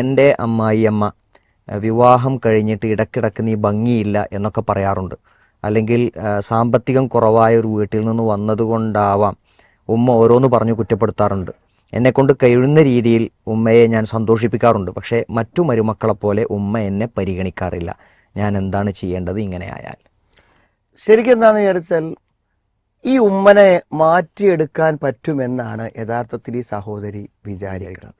എന്റെ അമ്മായിയമ്മ വിവാഹം കഴിഞ്ഞിട്ട് ഇടക്കിടക്ക് നീ ഭംഗിയില്ല എന്നൊക്കെ പറയാറുണ്ട്. അല്ലെങ്കിൽ സാമ്പത്തികം കുറവായ ഒരു വീട്ടിൽ നിന്ന് വന്നതുകൊണ്ടാവാം ഉമ്മ ഓരോന്ന് പറഞ്ഞു കുറ്റപ്പെടുത്താറുണ്ട്. എന്നെക്കൊണ്ട് കഴിയുന്ന രീതിയിൽ ഉമ്മയെ ഞാൻ സന്തോഷിപ്പിക്കാറുണ്ട്. പക്ഷേ മറ്റു മരുമക്കളെപ്പോലെ ഉമ്മ എന്നെ പരിഗണിക്കാറില്ല. ഞാൻ എന്താണ് ചെയ്യേണ്ടത് ഇങ്ങനെ ആയാൽ ശരിക്കും എന്താണെന്ന് വിചാരിച്ചാൽ ഈ ഉമ്മനെ മാറ്റിയെടുക്കാൻ പറ്റുമെന്നാണ് യഥാർത്ഥത്തിൽ ഈ സഹോദരി വിചാരിക്കുന്നത്.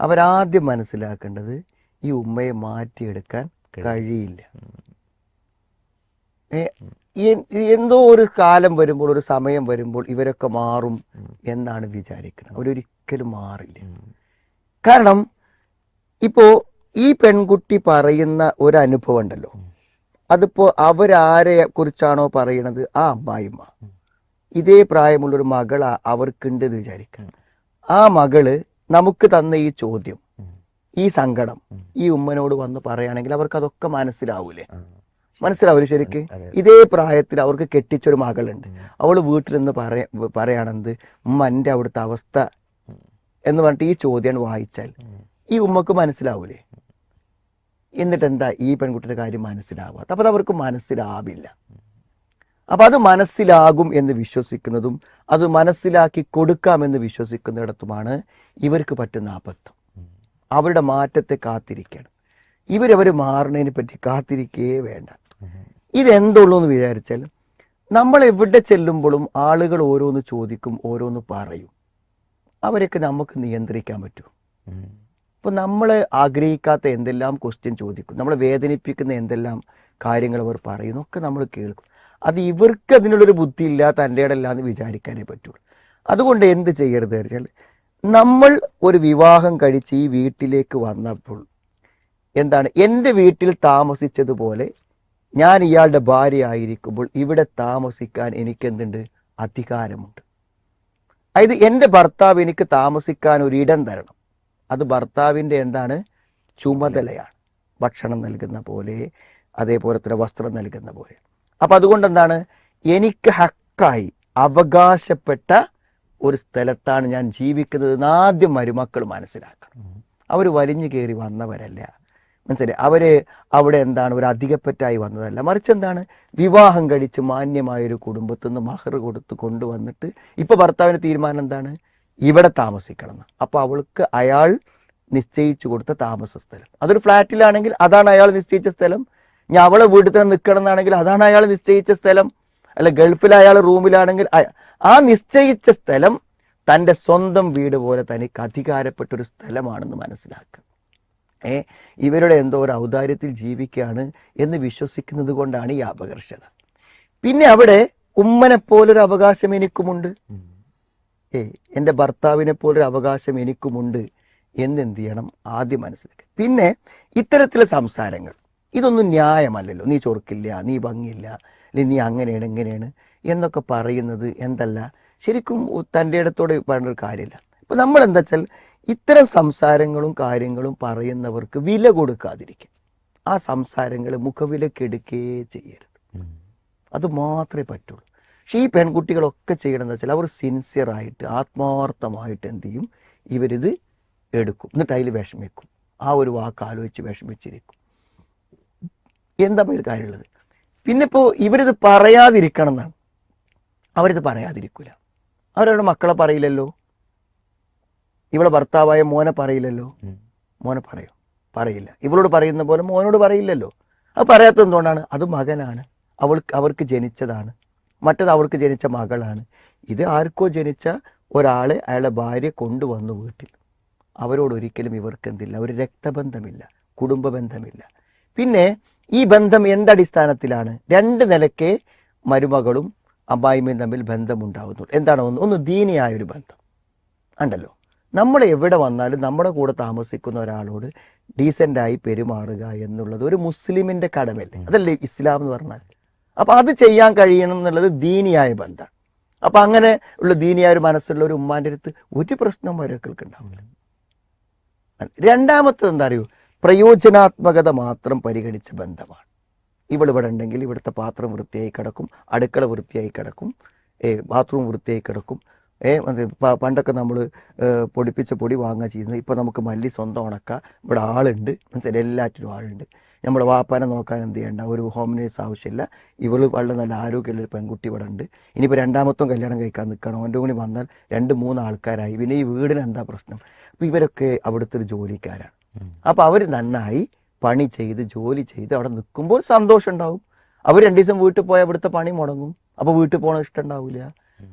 അവരാദ്യം മനസ്സിലാക്കേണ്ടത് ഈ ഉമ്മയെ മാറ്റിയെടുക്കാൻ കഴിയില്ല. എന്തോ ഒരു കാലം വരുമ്പോൾ ഒരു സമയം വരുമ്പോൾ ഇവരൊക്കെ മാറും എന്നാണ് വിചാരിക്കുന്നത്. അവരൊരിക്കലും മാറില്ല. കാരണം ഇപ്പോ ഈ പെൺകുട്ടി പറയുന്ന ഒരു അനുഭവം ഉണ്ടല്ലോ അതിപ്പോ അവരാരെ കുറിച്ചാണോ പറയണത്? ആ അമ്മായിമ്മ. ഇതേ പ്രായമുള്ളൊരു മകളാ അവർക്കുണ്ട് എന്ന് വിചാരിക്കുക ആ മകൾ നമുക്ക് തന്ന ഈ ചോദ്യം ഈ സങ്കടം ഈ ഉമ്മനോട് വന്ന് പറയുകയാണെങ്കിൽ അവർക്ക് അതൊക്കെ മനസ്സിലാവൂലേ മനസ്സിലാവൂലേ ശരിക്ക്? ഇതേ പ്രായത്തിൽ അവർക്ക് കെട്ടിച്ചൊരു മകളുണ്ട്. അവൾ വീട്ടിൽ നിന്ന് പറയ പറയുകയാണെന്ത് ഉമ്മ എന്റെ അവിടുത്തെ അവസ്ഥ എന്ന് പറഞ്ഞിട്ട് ഈ ചോദ്യം വായിച്ചാൽ ഈ ഉമ്മക്ക് മനസ്സിലാവൂലേ? എന്നിട്ട് എന്താ ഈ പെൺകുട്ടിയുടെ കാര്യം മനസ്സിലാവാത്ത അപ്പൊ അവർക്ക് മനസ്സിലാവില്ല. അപ്പൊ അത് മനസ്സിലാകും എന്ന് വിശ്വസിക്കുന്നതും അത് മനസ്സിലാക്കി കൊടുക്കാമെന്ന് വിശ്വസിക്കുന്നിടത്തുമാണ് ഇവർക്ക് പറ്റുന്ന അബദ്ധം. അവരുടെ മാറ്റത്തെ കാത്തിരിക്കണം. ഇവരവർ മാറുന്നതിനെ പറ്റി കാത്തിരിക്കേ വേണ്ട. ഇതെന്തുള്ളൂ എന്ന് വിചാരിച്ചാൽ നമ്മൾ എവിടെ ചെല്ലുമ്പോഴും ആളുകൾ ഓരോന്ന് ചോദിക്കും ഓരോന്ന് പറയും. അവരൊക്കെ നമുക്ക് നിയന്ത്രിക്കാൻ പറ്റും. അപ്പോൾ നമ്മൾ ആഗ്രഹിക്കാത്ത എന്തെല്ലാം ക്വസ്റ്റ്യൻ ചോദിക്കും നമ്മളെ വേദനിപ്പിക്കുന്ന എന്തെല്ലാം കാര്യങ്ങൾ അവർ പറയുന്നു ഒക്കെ നമ്മൾ കേൾക്കും. അത് ഇവർക്ക് അതിനുള്ളൊരു ബുദ്ധി ഇല്ല തന്റെ ഇടല്ല എന്ന് വിചാരിക്കാനേ പറ്റുള്ളൂ. അതുകൊണ്ട് എന്ത് ചെയ്യരുത് വെച്ചാൽ നമ്മൾ ഒരു വിവാഹം കഴിച്ച് ഈ വീട്ടിലേക്ക് വന്നപ്പോൾ എന്താണ് എന്റെ വീട്ടിൽ താമസിച്ചതുപോലെ ഞാൻ ഇയാളുടെ ഭാര്യ ആയിരിക്കുമ്പോൾ ഇവിടെ താമസിക്കാൻ എനിക്ക് എന്തുണ്ട് അധികാരമുണ്ട്. അതായത് എന്റെ ഭർത്താവ് എനിക്ക് താമസിക്കാൻ ഇടം തരണം. അത് ഭർത്താവിന്റെ എന്താണ്? ചുമതലയാണ്. ഭക്ഷണം നൽകുന്ന പോലെ അതേപോലെ തന്നെ വസ്ത്രം നൽകുന്ന പോലെ. അപ്പം അതുകൊണ്ട് എന്താണ് എനിക്ക് ഹക്കായി അവകാശപ്പെട്ട ഒരു സ്ഥലത്താണ് ഞാൻ ജീവിക്കുന്നത് എന്ന് ആദ്യം മരുമക്കൾ മനസ്സിലാക്കണം. അവർ വലിഞ്ഞു കയറി വന്നവരല്ല. മനസ്സിലായി? അവർ അവിടെ എന്താണ്? ഒരു അധികപ്പറ്റായി വന്നതല്ല. മറിച്ച് എന്താണ്? വിവാഹം കഴിച്ച് മാന്യമായൊരു കുടുംബത്തിൽ നിന്ന് മഹർ കൊടുത്ത് കൊണ്ടുവന്നിട്ട് ഇപ്പൊ ഭർത്താവിന്റെ തീരുമാനം എന്താണ്? ഇവിടെ താമസിക്കണം എന്ന്. അപ്പൊ അവൾക്ക് അയാൾ നിശ്ചയിച്ചു കൊടുത്ത താമസ സ്ഥലം. അതൊരു ഫ്ലാറ്റിലാണെങ്കിൽ അതാണ് അയാൾ നിശ്ചയിച്ച സ്ഥലം. ഞാൻ അവളെ വീട്ടിൽ തന്നെ നിൽക്കണം എന്നാണെങ്കിൽ അതാണ് അയാൾ നിശ്ചയിച്ച സ്ഥലം. അല്ല ഗൾഫിൽ അയാൾ റൂമിലാണെങ്കിൽ ആ നിശ്ചയിച്ച സ്ഥലം തന്റെ സ്വന്തം വീട് പോലെ തനിക്ക് അധികാരപ്പെട്ടൊരു സ്ഥലമാണെന്ന് മനസ്സിലാക്കുക. ഏ ഇവരുടെ എന്തോ ഒരു ഔദാര്യത്തിൽ ജീവിക്കുകയാണ് എന്ന് വിശ്വസിക്കുന്നത് കൊണ്ടാണ് ഈ അപകർഷത. പിന്നെ അവിടെ ഉമ്മനെ പോലൊരു അവകാശം എനിക്കുമുണ്ട്. ഏ എന്റെ ഭർത്താവിനെ പോലൊരു അവകാശം എനിക്കുമുണ്ട് എന്നെന്ത് ചെയ്യണം? ആദ്യം മനസ്സിലാക്കുക. പിന്നെ ഇത്തരത്തിലെ സംസാരങ്ങൾ. ഇതൊന്നും ന്യായമല്ലല്ലോ. നീ ചൊറുക്കില്ല നീ ഭംഗിയില്ല അല്ലെങ്കിൽ നീ അങ്ങനെയാണ് ഇങ്ങനെയാണ് എന്നൊക്കെ പറയുന്നത് എന്തല്ല. ശരിക്കും തന്റെ ഇടത്തോടെ പറയേണ്ട ഒരു കാര്യമില്ല ഇപ്പം നമ്മൾ എന്താ വെച്ചാൽ ഇത്തരം സംസാരങ്ങളും കാര്യങ്ങളും പറയുന്നവർക്ക് വില കൊടുക്കാതിരിക്കും ആ സംസാരങ്ങൾ മുഖവിലക്കെടുക്കേ ചെയ്യരുത്. അത് മാത്രമേ പറ്റുള്ളൂ. പക്ഷേ ഈ പെൺകുട്ടികളൊക്കെ ചെയ്യണമെന്ന് വെച്ചാൽ അവർ സിൻസിയറായിട്ട് ആത്മാർത്ഥമായിട്ട് എന്ത് ചെയ്യും? ഇവരിത് എടുക്കും. എന്നിട്ട് അതിൽ വിഷമിക്കും. ആ ഒരു വാക്ക് ആലോചിച്ച് വിഷമിച്ചിരിക്കും. എന്താ ഒരു കാര്യമുള്ളത്? പിന്നെ ഇപ്പോൾ ഇവരിത് പറയാതിരിക്കണം എന്നാണ് അവരിത് പറയാതിരിക്കില്ല അവരവരുടെ മക്കളെ പറയില്ലല്ലോ. ഇവളെ ഭർത്താവായ മോനെ പറയില്ലല്ലോ. മോനെ പറയും? പറയില്ല. ഇവളോട് പറയുന്ന പോലെ മോനോട് പറയില്ലല്ലോ. അത് പറയാത്തത് എന്തുകൊണ്ടാണ്? അത് മകനാണ്. അവൾ അവർക്ക് ജനിച്ചതാണ്. മറ്റത് അവൾക്ക് ജനിച്ച മകളാണ്. ഇത് ആർക്കോ ജനിച്ച ഒരാളെ അയാളെ ഭാര്യ കൊണ്ടുവന്നു വീട്ടിൽ. അവരോടൊരിക്കലും ഇവർക്ക് എന്തില്ല ഒരു രക്തബന്ധമില്ല. കുടുംബ ബന്ധമില്ല പിന്നെ ഈ ബന്ധം എന്തടിസ്ഥാനത്തിലാണ്? രണ്ട് നിലയ്ക്ക് മരുമകളും അമ്മായിമയും തമ്മിൽ ബന്ധമുണ്ടാകുന്നുള്ളൂ എന്താണ് ഒന്ന്? ഒന്ന് ദീനിയായ ഒരു ബന്ധം. ഉണ്ടല്ലോ. നമ്മൾ എവിടെ വന്നാലും നമ്മുടെ കൂടെ താമസിക്കുന്ന ഒരാളോട് ഡീസന്റായി പെരുമാറുക എന്നുള്ളത് ഒരു മുസ്ലിമിന്റെ കടമല്ലേ അതല്ലേ ഇസ്ലാം എന്ന് പറഞ്ഞാൽ? അപ്പോൾ അത് ചെയ്യാൻ കഴിയണം എന്നുള്ളത് ദീനിയായ ബന്ധമാണ്. അപ്പം അങ്ങനെ ഉള്ള ദീനിയായ ഒരു മനസ്സുള്ള ഒരു ഉമ്മാന്റെ അടുത്ത് ഒരു പ്രശ്നം മരക്കൾക്ക് ഉണ്ടാവില്ല. രണ്ടാമത്തത് എന്താ അറിയൂ? പ്രയോജനാത്മകത മാത്രം പരിഗണിച്ച ബന്ധമാണ്. ഇവളിവിടെ ഉണ്ടെങ്കിൽ ഇവിടുത്തെ പാത്രം വൃത്തിയായി കിടക്കും അടുക്കള വൃത്തിയായി കിടക്കും ബാത്റൂം വൃത്തിയായി കിടക്കും. ഏ പണ്ടൊക്കെ നമ്മൾ പൊടിപ്പിച്ച പൊടി വാങ്ങുക ചെയ്യുന്നത്. ഇപ്പോൾ നമുക്ക് മല്ലി സ്വന്തം ഉണക്കാം. ഇവിടെ ആളുണ്ട്. മനസ്സിലായി? എല്ലാറ്റിനും ആളുണ്ട്. നമ്മൾ വാപ്പാനെ നോക്കാൻ എന്ത് ചെയ്യണ്ട? ഒരു ഹോം നേഴ്സ് ആവശ്യമില്ല. ഇവൾ വളരെ നല്ല ആരോഗ്യമുള്ള ഒരു പെൺകുട്ടി ഇവിടെ ഉണ്ട്. ഇനിയിപ്പോൾ രണ്ടാമത്തും കല്യാണം കഴിക്കാൻ നിൽക്കണം അവന്റെ കൂടി വന്നാൽ രണ്ട് മൂന്ന് ആൾക്കാരായി. പിന്നെ ഈ വീടിന് എന്താ പ്രശ്നം? അപ്പോൾ ഇവരൊക്കെ അവിടുത്തെ ഒരു ജോലിക്കാരാണ്. അപ്പോൾ അവർ നന്നായി പണി ചെയ്ത് ജോലി ചെയ്ത് അവിടെ നിൽക്കുമ്പോൾ സന്തോഷം ഉണ്ടാവും. അവർ രണ്ട് ദിവസം വീട്ടിൽ പോയാൽ ഇവിടുത്തെ പണി മുടങ്ങും. അപ്പോൾ വീട്ടിൽ പോകണ ഇഷ്ടം ഉണ്ടാവില്ല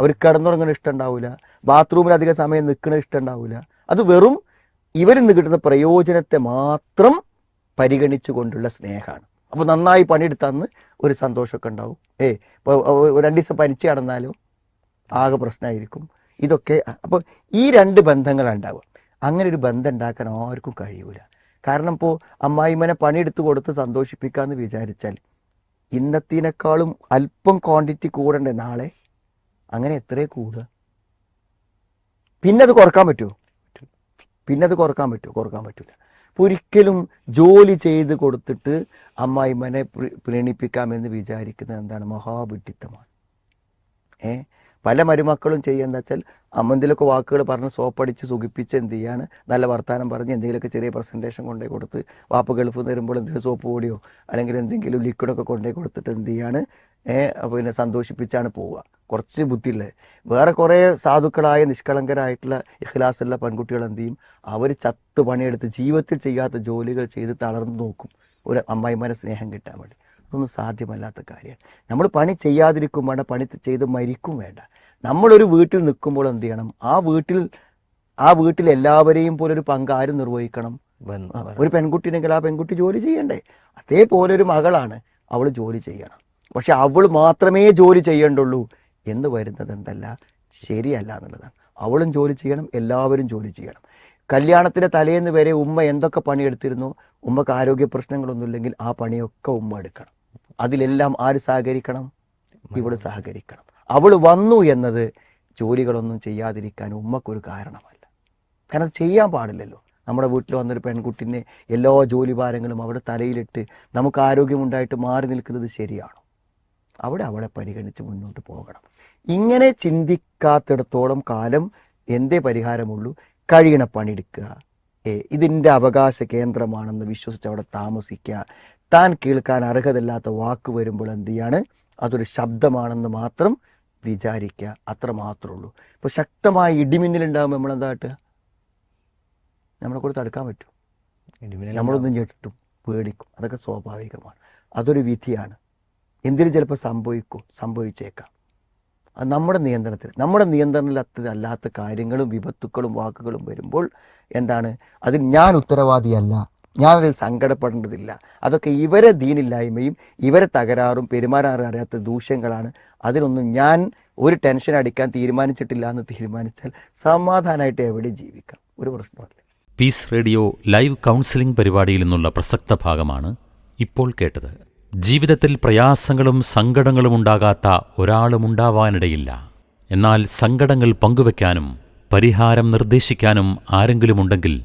അവർ കിടന്നുറങ്ങണ ഇഷ്ടം ഉണ്ടാവില്ല ബാത്റൂമിൽ അധിക സമയം നിൽക്കണ ഇഷ്ടം ഉണ്ടാവില്ല അത് വെറും ഇവരിൽ നിന്ന് കിട്ടുന്ന പ്രയോജനത്തെ മാത്രം പരിഗണിച്ചുകൊണ്ടുള്ള സ്നേഹമാണ്. അപ്പോൾ നന്നായി പണിയെടുത്തന്ന് ഒരു സന്തോഷമൊക്കെ ഉണ്ടാവും. ഏ ഇപ്പോൾ രണ്ട് ദിവസം പനിച്ച് കിടന്നാലോ ആകെ പ്രശ്നമായിരിക്കും. ഇതൊക്കെ അപ്പോൾ ഈ രണ്ട് ബന്ധങ്ങളാണ് ഉണ്ടാവുക. അങ്ങനെ ഒരു ബന്ധം ഉണ്ടാക്കാൻ ആർക്കും കഴിയൂല. കാരണം ഇപ്പോൾ അമ്മായിമ്മനെ പണിയെടുത്ത് കൊടുത്ത് സന്തോഷിപ്പിക്കാമെന്ന് വിചാരിച്ചാൽ ഇന്നത്തിനേക്കാളും അല്പം ക്വാണ്ടിറ്റി കൂടണ്ടേ നാളെ? അങ്ങനെ എത്രയേ കൂടുക? പിന്നെ അത് കുറയ്ക്കാൻ പറ്റുമോ പിന്നെ അത് കുറയ്ക്കാൻ പറ്റുമോ കുറയ്ക്കാൻ പറ്റില്ല അപ്പോൾ ഒരിക്കലും ജോലി ചെയ്ത് കൊടുത്തിട്ട് അമ്മായിമ്മനെ പ്ര- പ്രീണിപ്പിക്കാമെന്ന് വിചാരിക്കുന്നത് എന്താണ്? മഹാബുദ്ധിത്തമാണ് ഏ? പല മരുമക്കളും ചെയ്യുക വെച്ചാൽ അമ്മന്തിലൊക്കെ വാക്കുകൾ പറഞ്ഞ് സോപ്പടിച്ച് സുഖിപ്പിച്ച് എന്ത് ചെയ്യാണ്? നല്ല വർത്തമാനം പറഞ്ഞ് എന്തെങ്കിലുമൊക്കെ ചെറിയ പ്രസന്റേഷൻ കൊണ്ടുപോയി കൊടുത്ത് വാപ്പ് ഗൾഫ് നിന്ന് വരുമ്പോൾ എന്തെങ്കിലും സോപ്പ് പൊടിയോ അല്ലെങ്കിൽ എന്തെങ്കിലും ലിക്വിഡൊക്കെ കൊണ്ടുപോയി കൊടുത്തിട്ട് എന്ത് ചെയ്യാണ്? പിന്നെ സന്തോഷിപ്പിച്ചാണ് പോവുക. കുറച്ച് ബുദ്ധിയുള്ളത്. വേറെ കുറേ സാധുക്കളായ നിഷ്കളങ്കരായിട്ടുള്ള ഇഖ്ലാസുള്ള പെൺകുട്ടികൾ എന്ത് ചെയ്യും? അവർ ചത്ത് പണിയെടുത്ത് ജീവിതത്തിൽ ചെയ്യാത്ത ജോലികൾ ചെയ്ത് തളർന്നു നോക്കും. ഒരു അമ്മായിമാരെ സ്നേഹം കിട്ടാൻ വേണ്ടി. അതൊന്നും സാധ്യമല്ലാത്ത കാര്യമാണ് നമ്മൾ പണി ചെയ്യാതിരിക്കും വേണ്ട പണി ചെയ്ത് മരിക്കും വേണ്ട. നമ്മളൊരു വീട്ടിൽ നിൽക്കുമ്പോൾ എന്ത് ചെയ്യണം? ആ വീട്ടിൽ ആ വീട്ടിൽ എല്ലാവരെയും പോലെ ഒരു പങ്ക് ആരും നിർവഹിക്കണം? ഒരു പെൺകുട്ടിയെങ്കിൽ ആ പെൺകുട്ടി ജോലി ചെയ്യണ്ടേ? അതേപോലെ ഒരു മകളാണ് അവൾ ജോലി ചെയ്യണം. പക്ഷെ അവൾ മാത്രമേ ജോലി ചെയ്യേണ്ടുള്ളൂ. എന്ന് വരുന്നത് എന്തല്ല? ശരിയല്ല എന്നുള്ളതാണ്. അവളും ജോലി ചെയ്യണം എല്ലാവരും ജോലി ചെയ്യണം. കല്യാണത്തിന്റെ തലേന്ന് വരെ ഉമ്മ എന്തൊക്കെ പണിയെടുത്തിരുന്നു? ഉമ്മക്ക് ആരോഗ്യ പ്രശ്നങ്ങളൊന്നുമില്ലെങ്കിൽ ആ പണിയൊക്കെ ഉമ്മ എടുക്കണം. അതിലെല്ലാം ആര് സഹകരിക്കണം? ഇവൾ സഹകരിക്കണം. അവൾ വന്നു എന്നത് ജോലികളൊന്നും ചെയ്യാതിരിക്കാൻ ഉമ്മക്കൊരു കാരണമല്ല. കാരണം അത് ചെയ്യാൻ പാടില്ലല്ലോ. നമ്മുടെ വീട്ടിൽ വന്നൊരു പെൺകുട്ടിനെ എല്ലാ ജോലി ഭാരങ്ങളും അവിടെ തലയിലിട്ട് നമുക്ക് ആരോഗ്യമുണ്ടായിട്ട് മാറി നിൽക്കുന്നത് ശരിയാണോ? അവിടെ അവളെ പരിഗണിച്ച് മുന്നോട്ട് പോകണം. ഇങ്ങനെ ചിന്തിക്കാത്തിടത്തോളം കാലം എന്തേ പരിഹാരമുള്ളൂ? കഴിയണ പണിയെടുക്കുക. ഇതിന്റെ അവകാശ കേന്ദ്രമാണെന്ന് വിശ്വസിച്ച് അവിടെ താമസിക്കുക. താൻ കേൾക്കാൻ അർഹതല്ലാത്ത വാക്ക് വരുമ്പോൾ എന്ത് ചെയ്യാണ്? അതൊരു ശബ്ദമാണെന്ന് മാത്രം വിചാരിക്കുക. അത്ര മാത്രമേ ഉള്ളൂ. ഇപ്പോൾ ശക്തമായ ഇടിമിന്നലുണ്ടാകുമ്പോൾ നമ്മൾ എന്താ കാട്ടുക? നമ്മളെ കൂടെ തടുക്കാൻ പറ്റും. നമ്മളൊന്ന് ഞെട്ടും പേടിക്കും. അതൊക്കെ സ്വാഭാവികമാണ്. അതൊരു വിധിയാണ്. എന്തിനു ചിലപ്പോൾ സംഭവിക്കും? സംഭവിച്ചേക്കാം. അത് നമ്മുടെ നിയന്ത്രണത്തിൽ നമ്മുടെ നിയന്ത്രണത്തിൽ അല്ലാത്ത കാര്യങ്ങളും വിപത്തുക്കളും വാക്കുകളും വരുമ്പോൾ എന്താണ്? അതിന് ഞാൻ ഉത്തരവാദിയല്ല. ഞാനതിൽ സങ്കടപ്പെടേണ്ടതില്ല. അതൊക്കെ ഇവരെ ദീനില്ലായ്മയും ഇവരെ തകരാറും പെരുമാറാറും അറിയാത്ത ദൂഷ്യങ്ങളാണ്. അതിനൊന്നും ഞാൻ ഒരു ടെൻഷൻ അടിക്കാൻ തീരുമാനിച്ചിട്ടില്ല എന്ന് തീരുമാനിച്ചാൽ സമാധാനമായിട്ട് എവിടെ ജീവിക്കാം? ഒരു പ്രശ്നമല്ല പീസ് റേഡിയോ ലൈവ് കൗൺസിലിംഗ് പരിപാടിയിൽ നിന്നുള്ള പ്രസക്ത ഭാഗമാണ് ഇപ്പോൾ കേട്ടത്. ജീവിതത്തിൽ പ്രയാസങ്ങളും സങ്കടങ്ങളും ഉണ്ടാകാത്ത ഒരാളും ഉണ്ടാവാനിടയില്ല. എന്നാൽ സങ്കടങ്ങൾ പങ്കുവെക്കാനും പരിഹാരം നിർദ്ദേശിക്കാനും ആരെങ്കിലുമുണ്ടെങ്കിൽ